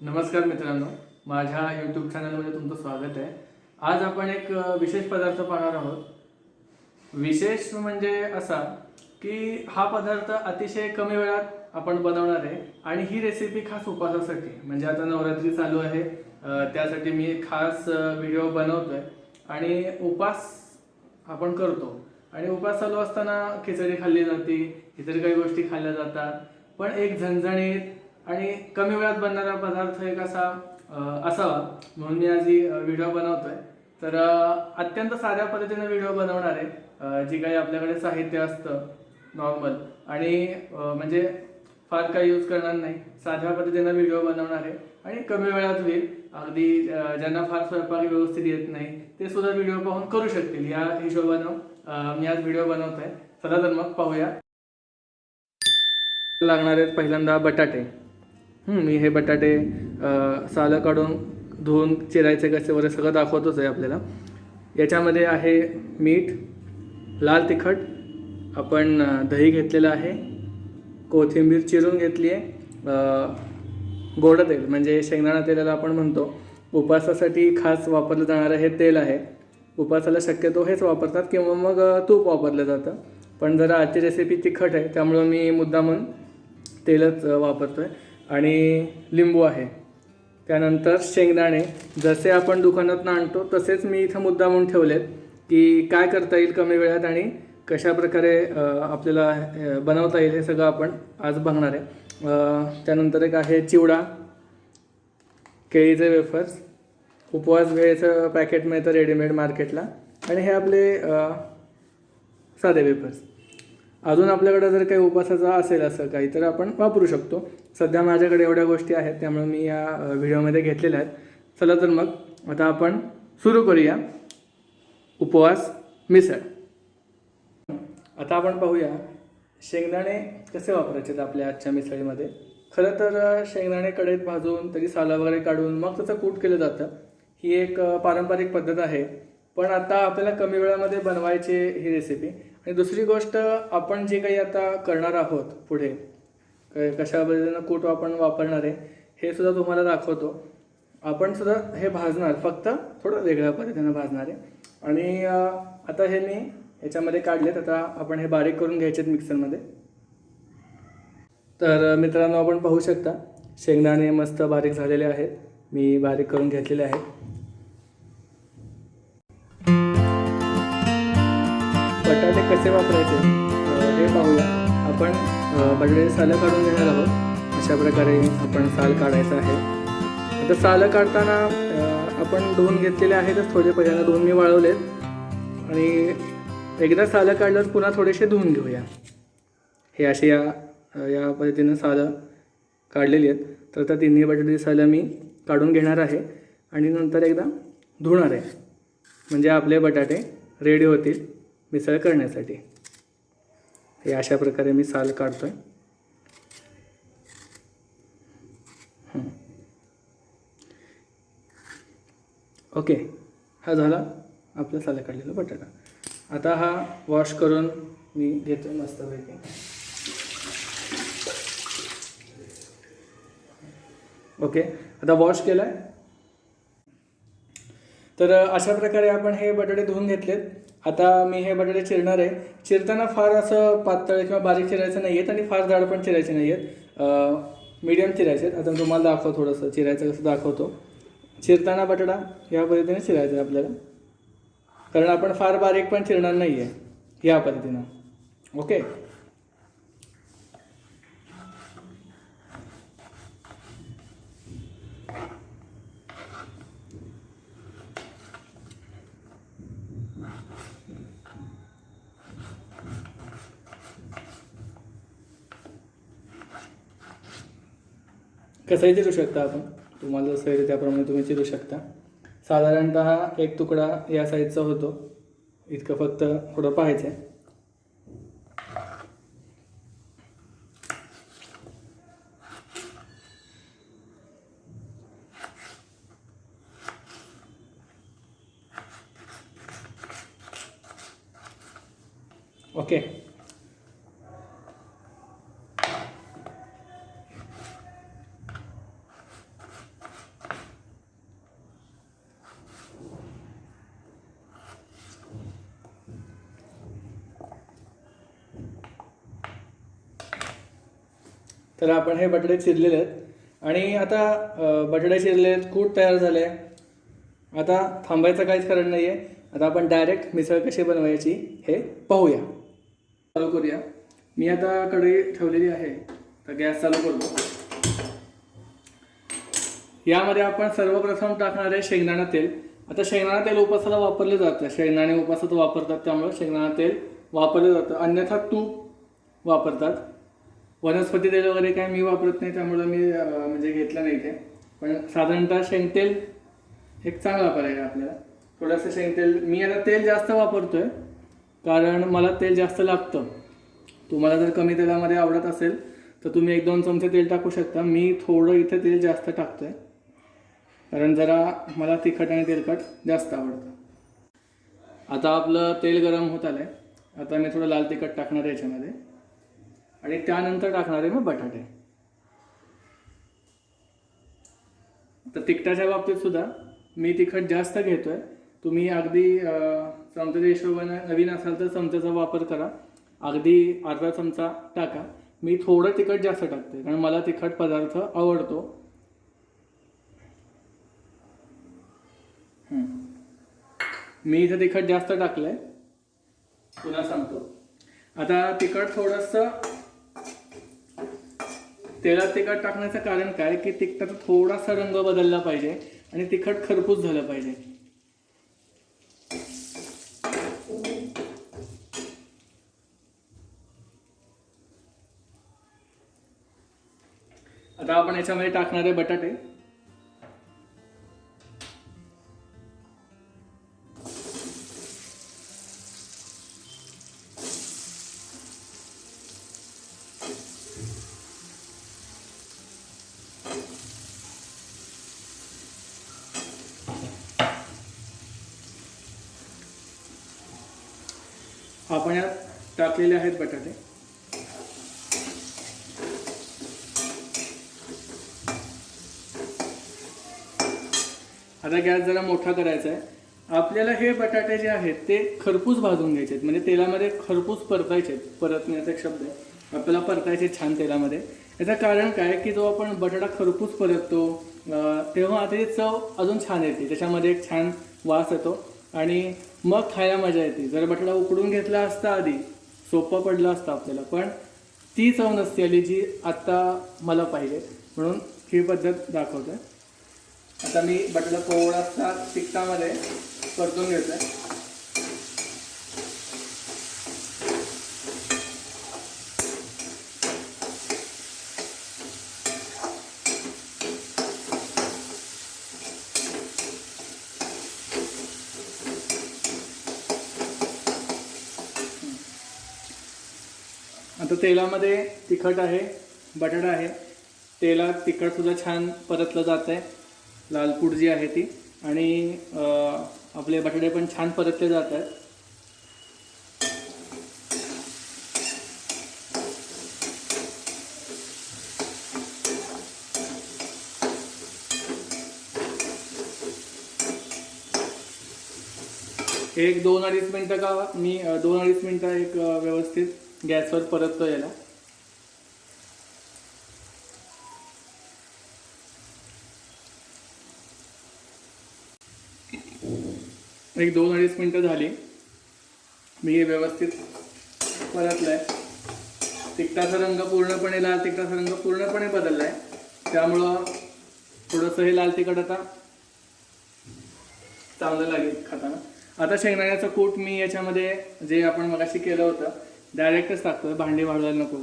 नमस्कार मित्रांनो माझ्या यूट्यूब चॅनलमध्ये तुमचं स्वागत आहे. आज आपण एक विशेष पदार्थ पाहणार आहोत. विशेष म्हणजे असा की हा पदार्थ अतिशय कमी वेळात आपण बनवणार आहे आणि ही रेसिपी खास उपवासासाठी म्हणजे आता नवरात्री चालू आहे त्यासाठी मी खास व्हिडिओ बनवतोय आणि उपास आपण करतो. आणि उपास चालू असताना खिचडी खाल्ली जाते इतर काही गोष्टी खाल्ल्या जातात. पण एक झणझणीत आणि कमी वेळात बनणारा पदार्थ एक असा असावा. म्हणून मी आज ही व्हिडिओ बनवतोय. तर अत्यंत साध्या पद्धतीने व्हिडिओ बनवणार आहे. जी काही आपल्याकडे साहित्य असतं नॉर्मल आणि म्हणजे फार काही यूज करणार नाही. साध्या पद्धतीने व्हिडिओ बनवणार आहे. आणि कमी वेळात होईल. अगदी ज्यांना फार स्वयंपाक व्यवस्थित येत नाही ते सुद्धा व्हिडिओ पाहून करू शकतील. या हिशोबानं मी आज व्हिडिओ बनवतोय. चला तर मग पाहूया. लागणार आहेत पहिल्यांदा बटाटे. मी हे बटाटे सालं काढून धुवून चिरायचे कसे वगैरे सगळं दाखवतोच आहे आपल्याला. याच्यामध्ये आहे मीठ लाल तिखट आपण दही घेतलेलं आहे कोथिंबीर चिरून घेतली आहे गोड तेल म्हणजे शेंगदाणा तेलाला आपण म्हणतो. उपासासाठी खास वापरलं जाणारं हे तेल आहे. उपासाला शक्यतो हेच वापरतात किंवा मग तूप वापरलं जातं. पण जरा आजची रेसिपी तिखट आहे त्यामुळं मी मुद्दामून तेलच वापरतो आहे आणि लिंबू आहे. त्यानंतर शेंगदाणे. जसे आपण दुकानातून आणतो तसेच मी इथं मुद्दामून ठेवलेत की काय करता येईल कमी वेळात आणि कशा प्रकारे आपल्याला बनवता येईल हे सगळं आपण आज बघणार आहे. त्यानंतर एक आहे चिवडा. केळीचे वेफर्स. उपवास भेळचं पॅकेट मिळतं रेडीमेड मार्केटला. आणि हे आपले साधे वेफर्स. अजून आपल्याकडं जर काही उपवासाचा असेल असं काही तर आपण वापरू शकतो. सध्या माझ्याकडे एवढ्या गोष्टी आहेत त्यामुळे मी या व्हिडिओमध्ये घेतलेल्या आहेत. चला तर मग आता आपण सुरू करूया. उपवास मिसळ. आता आपण पाहूया शेंगदाणे कसे वापरायचे आहेत आपल्या आजच्या मिसळीमध्ये? खरं तर शेंगदाणे कढईत भाजून त्याची सालं वगैरे काढून मग त्याचं कूट केलं जातं. ही एक पारंपरिक पद्धत आहे. पण आता आपल्याला कमी वेळामध्ये बनवायची ही रेसिपी आणि दुसरी गोष्ट आपण जे काही आता करणार आहोत पुढे कशा पद्धतीनं कूट आपण वापरणार आहे हे सुद्धा तुम्हाला दाखवतो. आपण सुद्धा हे भाजणार फक्त थोडं वेगळ्या पद्धतीनं भाजणार आहे. आणि आता हे मी याच्यामध्ये काढलेत आता आपण हे बारीक करून घ्यायचे आहेत मिक्सरमध्ये. तर मित्रांनो आपण पाहू शकता शेंगदाणे मस्त बारीक झालेले आहेत. मी बारीक करून घेतलेले आहेत. बटाटे कसे वापरायचे हे पाहूया. आपण अ, सालं काढून घेणार आहोत. अशा प्रकारे आपण साल काढायचं आहे. आता सालं काढताना आपण धुवून घेतलेले आहेतच थोडे पहिल्यांदा दोन मी वाळवलेत. आणि एकदा सालं काढल्यावर पुन्हा थोडेसे धुवून घेऊया. हे असे या या पद्धतीनं सालं काढलेली आहेत. तर त्या तिन्ही बटाटे सालं मी काढून घेणार आहे. आणि नंतर एकदा धुणार आहे. म्हणजे आपले बटाटे रेडी होतील मिसळ करण्यासाठी. हे अशा प्रकारे मी साल काढतो आहे ओके. हा झाला आपला साला काढलेला बटाटा. आता हा वॉश करून मी घेतो मस्तपैकी. ओके. आता वॉश केला आहे तर अशा प्रकारे आपण हे बटाटे धुवून घेतलेत. आता मी हे बटाटे चिरणार आहे. चिरताना फार असं पातळ किंवा बारीक चिरायचं नाही आहेत आणि फार जाड पण चिरायचे नाही आहेत मीडियम चिरायचे आहेत. आता तुम्हाला दाखव थोडंसं. चिरायचं कसं दाखवतो. चिरताना बटाटा या पद्धतीने चिरायचा आहे आपल्याला. कारण आपण फार बारीक पण चिरणार नाही आहे या पद्धतीनं. ओके? कसंही चिरू शकता आपण. तुम्हाला जसं येईल त्याप्रमाणे तुम्ही चिरू शकता. साधारणतः एक तुकडा या साईजचा होतो. इतकं फक्त थोडं पाहायचं आहे ओके तर आपण हे बटाटे चिरलेले आहेत. आणि आता बटडे बटाटे चिरले आहेत कूट तयार झाले आहे. आता थांबायचं काहीच कारण नाही आहे आता आपण डायरेक्ट मिसळ कशी बनवायची हे पाहूया. चालू करूया. मी आता कढई ठेवलेली आहे. तर गॅस चालू करतो. यामध्ये आपण सर्वप्रथम टाकणार आहे शेंगदाणा तेल. आता शेंगदाणा तेल उपासाला वापरलं जातं. शेंगदाणे उपासात वापरतात त्यामुळे शेंगदाणा तेल वापरलं जातं. अन्यथा तूप वापरतात. वनस्पती तेल वगैरे काय मी वापरत नाही त्यामुळं मी म्हणजे घेतलं नाही ते. पण साधारणतः शेंगतेल एक चांगला पर्याय आहे आपल्याला. थोडंसं शेंगतेल मी आता तेल जास्त वापरतोय कारण मला तेल जास्त लागतं. तुम्हाला जर कमी तेलामध्ये आवडत असेल तर तुम्ही एक दोन चमचे तेल टाकू शकता. मी थोडं इथे तेल जास्त टाकतोय कारण जरा मला तिखट आणि तेलकट जास्त आवडतं. आता आपलं तेल गरम होत आलं आहे आता मी थोडं लाल तिखट टाकणार आहे याच्यामध्ये. आणि त्यानंतर टाकणार आहे मी बटाटे. तर तिखटाच्या बाबतीत सुद्धा मी तिखट जास्त घेतोय. तुम्ही अगदी चमच्याच्या हिशोबाने नवीन असाल तर चमच्याचा वापर करा. अगदी अर्धा चमचा टाका. मी थोडं तिखट जास्त टाकते कारण मला तिखट पदार्थ आवडतो. मी इथं तिखट जास्त टाकलंय. पुन्हा सांगतो. आता तिखट थोडंसं तेलात तिखट टाकण्याचं कारण काय? की तिखटाचा थोडासा रंग बदलला पाहिजे आणि तिखट खरपूस झालं पाहिजे. आता आपण याच्यामध्ये टाकणारे बटाटे. आपण यात टाकलेले आहेत बटाटे. आता गॅस जरा मोठा करायचा आहे. आपल्याला हे बटाटे जे आहेत ते खरपूस भाजून घ्यायचे आहेत. म्हणजे तेलामध्ये खरपूस परतायचे आहेत. परतण्याचा एक शब्द आहे. आपल्याला परतायचे आहेत छान तेलामध्ये. याचं कारण काय? की जो आपण बटाटा खरपूस परततो तेव्हा आता चव अजून छान येते. त्याच्यामध्ये एक छान वास येतो. आणि मग खायला मजा येते. जर बटाटा उकडून घेतला असता आधी सोपं पडलं असतं आपल्याला पण ती चव नसते आली जी आत्ता मला पाहिजे. म्हणून ही पद्धत दाखवते. आता मी बटाटा थोडासा तिखटामध्ये परतून घेतो आहे आता तेलामध्ये तिखट आहे बटाटा आहे. तेलात तिखटसुद्धा छान परतलं जात आहे लाल पूड जी आहे ती. आणि आपले बटाटे पण छान परतले जात आहेत एक दोन अडीच मिनटं का मी दोन अडीच मिनटं एक व्यवस्थित गॅसवर परततो याला. एक दोन अडीच मिनटं झाली. मी हे व्यवस्थित परतलं आहे तिखटाचा रंग पूर्णपणे लाल तिखटाचा रंग पूर्णपणे बदलला आहे त्यामुळं थोडंसं हे लाल तिखट आता चांगलं लागेल खाताना. आता शेंगदाण्याचं कूट मी याच्यामध्ये जे आपण मगाशी केलं होतं डायरेक्टच टाकतोय भांडी वाढवायला नको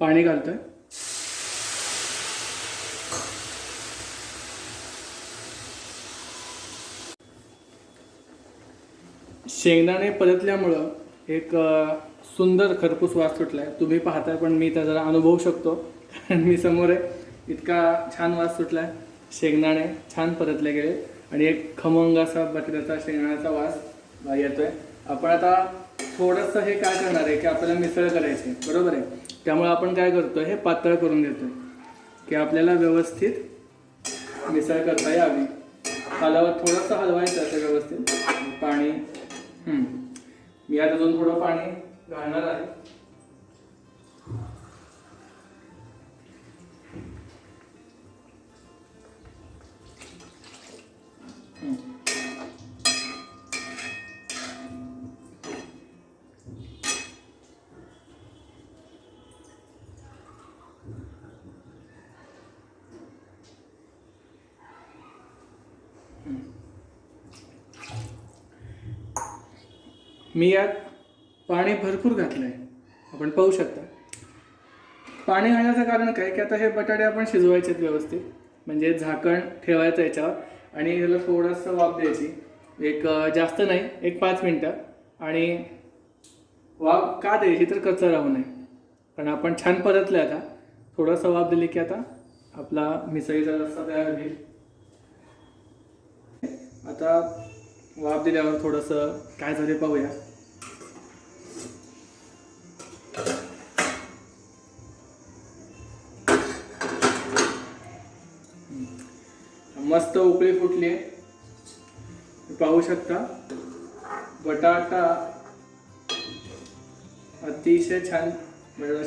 पाणी घालतोय. शेंगदाणे परतल्यामुळं एक सुंदर खरपूस वास सुटला आहे तुम्ही पाहताय पण मी त्या जरा अनुभवू शकतो. कारण मी समोर आहे इतका छान वास सुटला आहे शेंगदाणे छान परतले गेले. आणि एक खमंग असा बटाट्याचा शेंगदाण्याचा वास येतो येतोय. आपण आता थोडंसं हे काय करणार आहे की आपल्याला मिसळ करायची आहे, बरोबर आहे? त्यामुळे आपण काय करतो हे पातळ करून देतो की आपल्याला व्यवस्थित मिसळ करता यावी. हलवा थोडंसं हलवायचं असं व्यवस्थित. पाणी मी आता दोन थोडं पाणी घालणार आहे. मी यात पाणी भरपूर घातलं आहे आपण पाहू शकता. पाणी घालण्याचं कारण काय? की आता हे बटाटे आपण शिजवायचे आहेत व्यवस्थित. म्हणजे झाकण ठेवायचं याच्यावर आणि ह्याला थोडंसं वाफ द्यायची. एक जास्त नाही एक पाच मिनटं. आणि वाफ का द्यायची तर कचरा राहू नये. कारण आपण छान परतलं आता. थोडंसं वाफ दिली की आता आपला मिसळीचा रस्सा तयार होईल. आता वाफ दिल्यावर थोडंसं काय झाले पाहूया मस्त उकळी फुटली. पाहू शकता. बटाटा अतिशय छान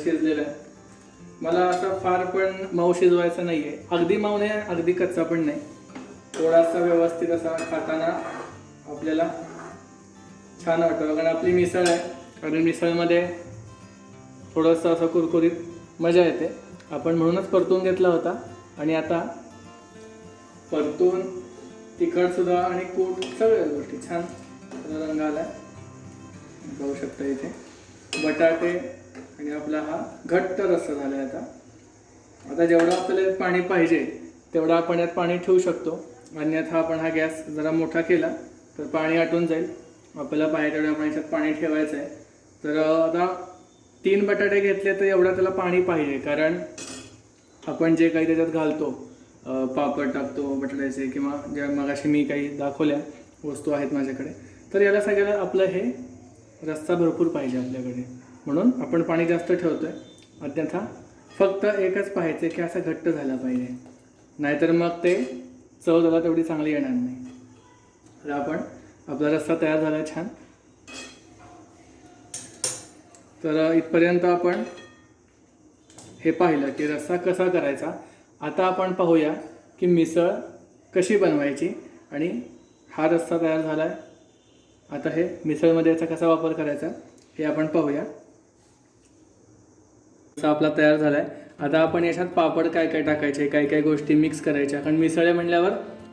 शिजलेला आहे. मला असं फार पण मऊ शिजवायचा नाही आहे अगदी मऊ नाही अगदी कच्चा पण नाही. थोडासा व्यवस्थित असा खाताना आपल्याला छान वाटतं. कारण आपली मिसळ आहे. कारण मिसळमध्ये थोडंसं असं कुरकुरीत मजा येते. आपण म्हणूनच परतून घेतला होता. आणि आता परतून तिखटसुद्धा आणि कूट सगळ्या गोष्टी छान रंग आला पाहू शकता इथे. बटाटे आणि आपला हा घट्ट रस्सा झाला आहे आता. आता जेवढं आपल्याला पाणी पाहिजे तेवढं आपण यात पाणी ठेवू शकतो. अन्यथा आपण हा गॅस जरा मोठा केला. तर पाणी आटून जाईल. आपल्याला पाणी तेवढं आपण याच्यात पाणी ठेवायचं आहे तर आता तीन बटाटे घेतले तर एवढं त्याला पाणी पाहिजे. कारण आपण जे काही त्याच्यात घालतो पापड टाकतो बटाट्याचे किंवा ज्या मगाशी मी काही दाखवल्या वस्तू आहेत माझ्याकडे तर याला सगळ्याला आपलं हे रस्ता भरपूर पाहिजे आपल्याकडे. म्हणून आपण पाणी जास्त ठेवतो आहे अन्यथा फक्त एकच पाहायचं की असं घट्ट झाला पाहिजे. नाहीतर मग ते चव त्याला तेवढी चांगली येणार नाही. तर आपण आपला रस्सा तयार झाला आहे छान. तर इथपर्यंत आपण हे पाहिलं की रस्सा कसा करायचा. आता आपण पाहूया की मिसळ कशी बनवायची आणि हा रस्सा तयार झाला आहे आता हे मिसळमध्ये याचा कसा वापर करायचा हे आपण पाहूया. रस्सा आपला तयार झाला आहे आता आपण याच्यात पापड काय काय टाकायचे काय काय गोष्टी मिक्स करायच्या. कारण मिसळे म्हणल्यावर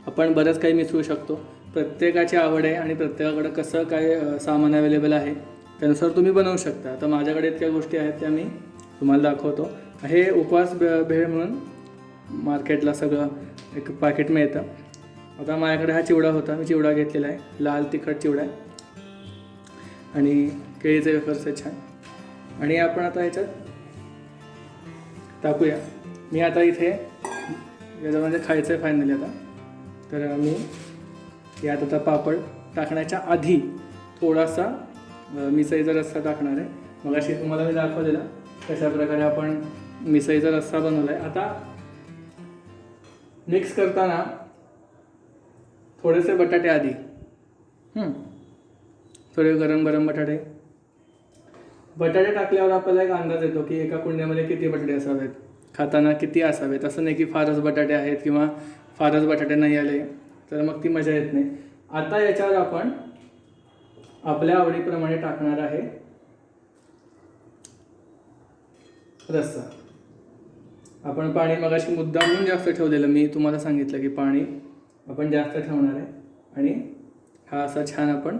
आपण बरंच काही मिसळू शकतो. प्रत्येकाची आवड आहे आणि प्रत्येकाकडं कसं काय सामान अवेलेबल आहे त्यानुसार तुम्ही बनवू शकता. आता माझ्याकडे इतक्या गोष्टी आहेत त्या मी तुम्हाला दाखवतो. हे उपवास भेळ म्हणून मार्केटला सगळं एक पॅकेट मिळतं. आता माझ्याकडे हा चिवडा होता मी चिवडा घेतलेला आहे. लाल तिखट चिवडा आहे. आणि केळीचे वेफर्स आहे छान. आणि आपण आता ह्याच्यात टाकूया. मी आता इथे याच्यामध्ये खायचं आहे फायनली आता. तर मी यात आता पापड टाकण्याच्या आधी थोडासा मिसळीचा रस्सा टाकणार आहे. मग अशी तुम्हाला मी दाखवलेला कशा प्रकारे आपण मिसळीचा रस्सा बनवला आहे आता मिक्स करताना थोडेसे बटाटे आधी. थोडे गरम गरम बटाटे. बटाटे टाकल्यावर आपल्याला एक अंदाज येतो की एका कुंड्यामध्ये किती बटाटे असावेत. खाताना किती असावेत. असं नाही की फारच बटाटे आहेत किंवा फारच बटाटे नाही आले. तर मग ती मजा येत नाही. आता याच्यावर आपण आपल्या आवडीप्रमाणे टाकणार आहे रस्सा. आपण पाणी मगाशी मुद्दामून जास्त ठेवलेलं मी तुम्हाला सांगितलं की पाणी आपण जास्त ठेवणार आहे. आणि हा असा छान आपण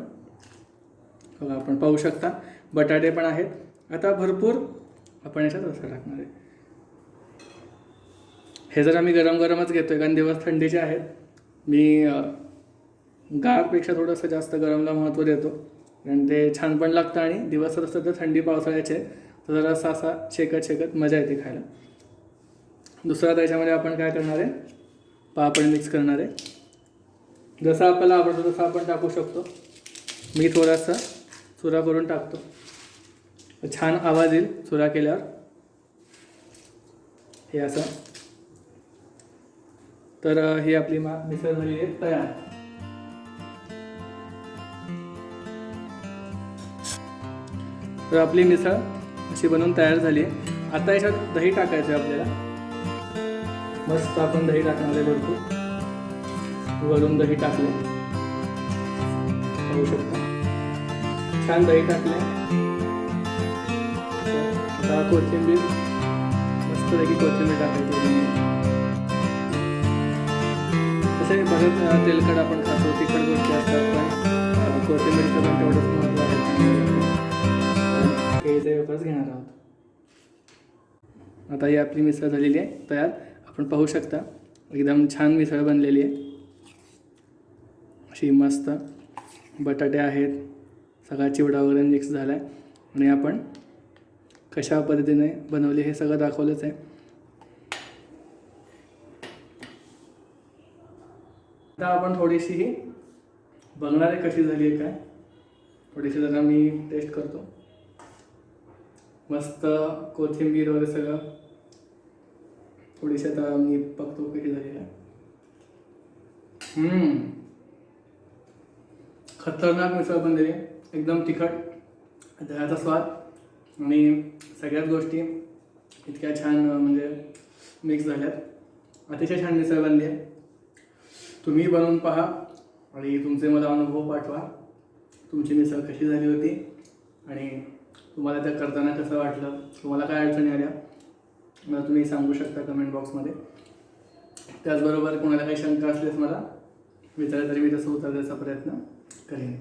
बघा आपण पाहू शकता बटाटे पण आहेत. आता भरपूर आपण याच्यात रस्सा टाकणार आहे. हे जर आम्ही गरम गरमच घेतोय कारण दिवस थंडीचे आहेत. मी गारपेक्षा थोडंसं जास्त गरमला महत्त्व देतो. आणि ते छान पण लागतं आणि दिवस असतं तर थंडी पावसाळ्याचे तर जरासा असा शेकत शेकत मजा येते खायला. दुसरा त्याच्यामध्ये आपण काय करणार आहे? पापड मिक्स करणार आहे. जसं आपल्याला आवडतं तसं आपण टाकू शकतो. मी थोडासा चुरा करून टाकतो. छान आवाज येईल चुरा केल्यावर. हे असं. तर ही आपली मा मिसळ झाली आहे तयार. तर आपली मिसळ अशी बनवून तयार झाली आहे. आता याच्यात दही टाकायचं आहे आपल्याला. मस्त आपण दही टाकणार आहे भरपूर. वरून दही टाकले. पाहू शकता. छान दही टाकले. आता कोथिंबीर मस्तपैकी कोथिंबीर टाकायची असे बरेच तेलकट आपण खातो तिखट गोष्टी असतात पण कोथिंबीरचं पण तेवढंच महत्त्व आहे. केळीचे वेफर्स घेणार आहोत. आता ही आपली मिसळ झालेली आहे तयार. आपण पाहू शकता एकदम छान मिसळ बनलेली आहे. अशी मस्त बटाटे आहेत सगळा चिवडा वगैरे मिक्स झाला आहे आणि आपण कशा पद्धतीने बनवली हे सगळं दाखवलंच आहे. आता आपण थोडीशी ही बघणार आहे कशी झाली आहे काय. थोडीशी जरा मी टेस्ट करतो. मस्त कोथिंबीर वगैरे सगळं. थोडीशी आता मी बघतो कशी झाली आहे. हम्म. खतरनाक मिसळ बनलेली एकदम तिखट. दह्याचा स्वाद आणि सगळ्याच गोष्टी इतक्या छान म्हणजे मिक्स झाल्यात. अतिशय छान मिसळ बनली आहे. तुम्ही बनवून पहा आणि तुमचे मला अनुभव पाठवा. तुमची मिसळ कशी झाली होती आणि तुम्हाला त्या करताना कसं वाटलं तुम्हाला काय अडचणी आल्या मला तुम्ही सांगू शकता कमेंट बॉक्समध्ये त्याचबरोबर कोणाला काही शंका असल्यास मला विचारलं तरी मी तसं उतरण्याचा प्रयत्न करेन.